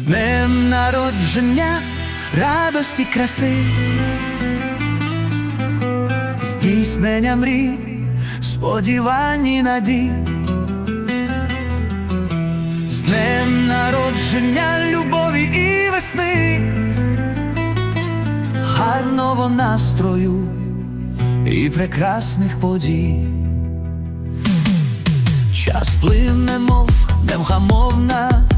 З днем народження, радості краси, здійснення мрій, сподівань і надій. З днем народження, любові і весни, гарного настрою і прекрасних подій. Час плине, мов невгамовна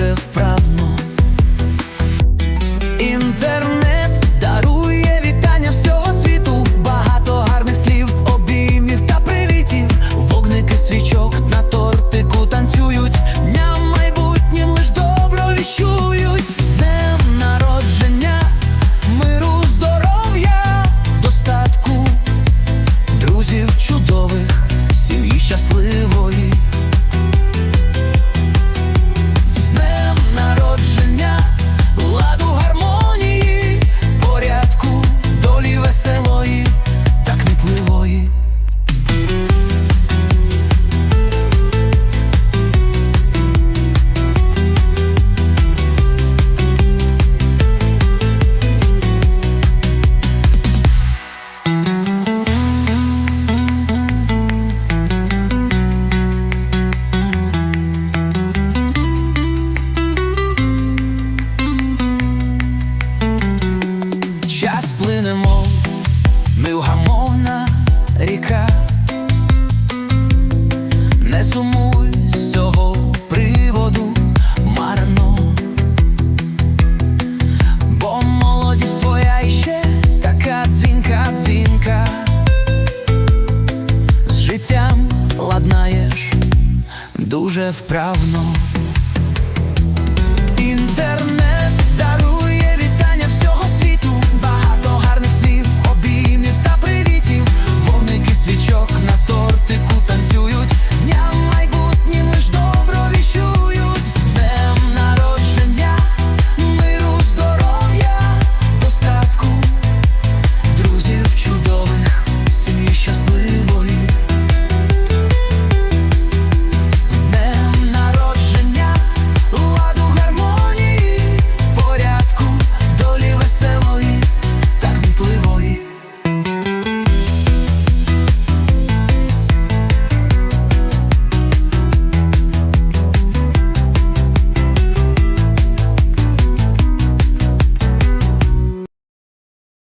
дуже вправно. Сумуй з цього приводу марно, бо молодість твоя іще така дзвінка, дзвінка. З життям ладнаєш дуже вправно.